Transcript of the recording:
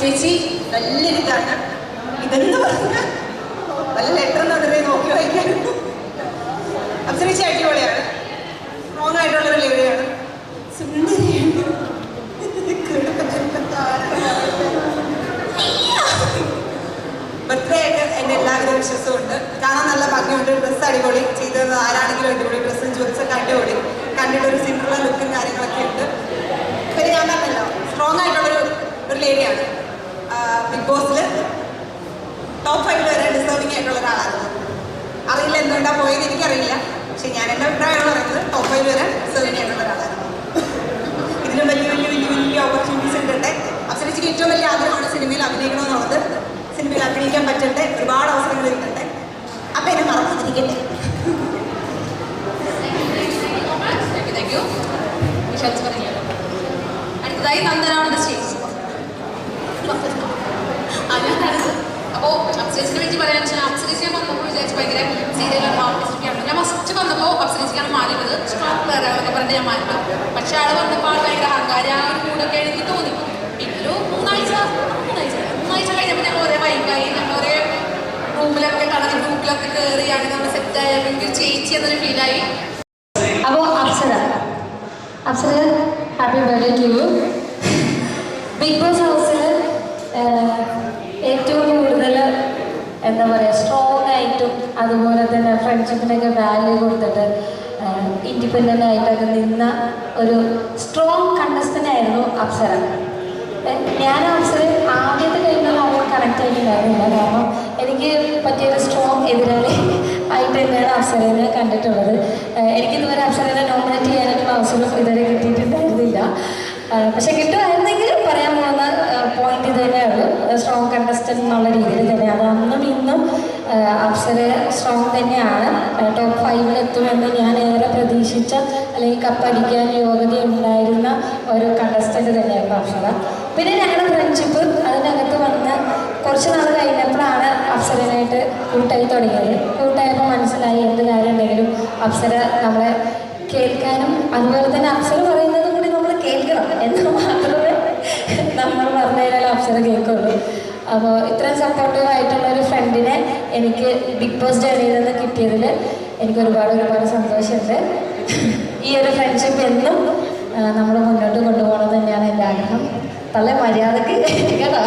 ചേച്ചി നല്ലൊരിതാണ് ഇതെന്ന് പറഞ്ഞ? വല്ല ലെറ്റർ നടന്നേ നോക്കി വായിക്കായിരുന്നു അച്ഛനച്ചി അടിപൊളിയാണ്. സ്ട്രോങ് ആയിട്ടുള്ളൊരു ലേഡിയാണ് സുന്ദരിയാണ്. ബർത്ത്ഡേ കാണാൻ നല്ല ഭംഗിയുണ്ട്. ഡ്രസ്സ് അടിപൊളി. ചെയ്തത് ആരാണെങ്കിലും അടിപൊളി. ഡ്രസ്സും ജ്വൽസൊക്കെ അടിപൊളി. കണ്ടിട്ടൊരു സിമ്പിളുള്ള ലുക്കും കാര്യങ്ങളൊക്കെ ഉണ്ട് പിന്നെ ഞാൻ പറഞ്ഞല്ലോ സ്ട്രോങ് ആയിട്ടുള്ളൊരു ഒരു ലേഡിയാണ് ബിഗ് ബോസിൽ ടോപ്പ് ഫൈവ് വരെ ഡിസേർവിംഗ് ആയിട്ടുള്ള ഒരാളായിരുന്നു അറിയില്ല എന്തുകൊണ്ടാണ് പോയത് എനിക്കറിയില്ല പക്ഷെ ഞാൻ എന്റെ അഭിപ്രായമാണ് പറയുന്നത് ടോപ്പ് ഫൈവ് വരെ ഡിസേർവിംഗ് ആയിട്ടുള്ള ഒരാളായിരുന്നു ഇതിലും വലിയ വലിയ വലിയ വലിയ ഓപ്പർച്യൂണിറ്റീസ് ഉണ്ടെ അപ്സരച്ചിക്ക് ഏറ്റവും വലിയ ആഗ്രഹമാണ് സിനിമയിൽ അഭിനയിക്കണമെന്നുള്ളത് സിനിമയിൽ അഭിനയിക്കാൻ പറ്റട്ടെ ഒരുപാട് അവസരങ്ങൾ കിട്ടട്ടെ അപ്പം എന്നെ മറന്നിരിക്കട്ടെ അടുത്തതായി നന്ദനാണ് സ്റ്റേജ് പറഞ്ഞിട്ട് ഞാൻ മാറില്ല പക്ഷെ ആൾ വന്നപ്പോൾ ആൾ ഭയങ്കര അഹങ്കാരി. ആ ഒരു കൂടൊക്കെ എനിക്ക് തോന്നി. പിന്നൊരു മൂന്നാഴ്ച മൂന്നാഴ്ച മൂന്നാഴ്ച കഴിഞ്ഞപ്പോൾ ഞങ്ങൾ ഒരേ വൈകായി ഞങ്ങൾ ഒരേ റൂമിലൊക്കെ കടന്ന് ഗ്രൂപ്പിലൊക്കെ കയറി അങ്ങനെ നമ്മൾ സെറ്റായി എനിക്ക് ചേച്ചി എന്നൊരു ഫീലായി അപ്പോൾ Apsara. Apsara happy birthday to you big boss ഹൗസിൽ ഏറ്റവും കൂടുതൽ എന്താ പറയുക സ്ട്രോങ് ആയിട്ടും അതുപോലെ തന്നെ ഫ്രണ്ട്ഷിപ്പിനൊക്കെ വാല്യൂ കൊടുത്തിട്ട് ഇൻഡിപെൻഡന്റ് ആയിട്ടൊക്കെ നിന്ന ഒരു സ്ട്രോങ് കണ്ടസ്റ്റന്റ് ആയിരുന്നു അപ്സര. ഞാൻ അപ്സര ആദ്യത്തെ കഴിഞ്ഞാൽ അവൾ കണക്ട് ആയിട്ടുണ്ടായിരുന്നില്ല. കാരണം എനിക്ക് പറ്റിയൊരു സ്ട്രോങ് എതിരാളി ആയിട്ട് തന്നെയാണ് അപ്സരനെ കണ്ടിട്ടുള്ളത്. എനിക്കിതുവരെ അപ്സരനെ നോമിനേറ്റ് ചെയ്യാനായിട്ടുള്ള അവസരം ഇതുവരെ കിട്ടിയിട്ടുണ്ടായിരുന്നില്ല. പക്ഷെ കിട്ടുമായിരുന്നെങ്കിൽ പറയാൻ പോകുന്ന പോയിന്റ് ഇത് തന്നെയുള്ളൂ സ്ട്രോങ് കണ്ടസ്റ്റന്റ് എന്നുള്ള രീതിയിൽ തന്നെ അത് അന്നും ഇന്നും അപ്സര സ്ട്രോങ് തന്നെയാണ്. പ്രതീക്ഷിച്ച അല്ലെങ്കിൽ കപ്പടിക്കാൻ യോഗ്യത ഉണ്ടായിരുന്ന ഒരു കണ്ടസ്റ്റന്റ് തന്നെയായിരുന്നു അപ്സര പിന്നെ ഞങ്ങളുടെ ഫ്രണ്ട്ഷിപ്പ് അതിനകത്ത് വന്ന് കുറച്ച് നാൾ കഴിഞ്ഞപ്പോഴാണ് അപ്സരനായിട്ട് കൂട്ടായി തുടങ്ങിയത്. കൂട്ടായപ്പോൾ മനസ്സിലായി എന്ത് കാര്യം ഉണ്ടെങ്കിലും അപ്സര നമ്മളെ കേൾക്കാനും അതുപോലെ തന്നെ അപ്സര പറയുന്നത് കൂടി നമ്മൾ കേൾക്കണം എന്ന് മാത്രമേ നമ്മൾ പറഞ്ഞു അപ്സര കേൾക്കുള്ളൂ. അപ്പോൾ ഇത്രയും സപ്പോർട്ടീവ് ആയിട്ടുള്ള ഒരു ഫ്രണ്ടിനെ എനിക്ക് ബിഗ് ബോസ് ജേണിയിൽ നിന്ന് കിട്ടിയതിൽ എനിക്ക് ഒരുപാട് ഒരുപാട് സന്തോഷമുണ്ട്. ഈ ഒരു ഫ്രണ്ട്ഷിപ്പ് എന്നും നമ്മൾ മുന്നോട്ട് കൊണ്ടുപോകണം തന്നെയാണ് എന്റെ ആഗ്രഹം. പല മര്യാദയ്ക്ക് കേട്ടോ?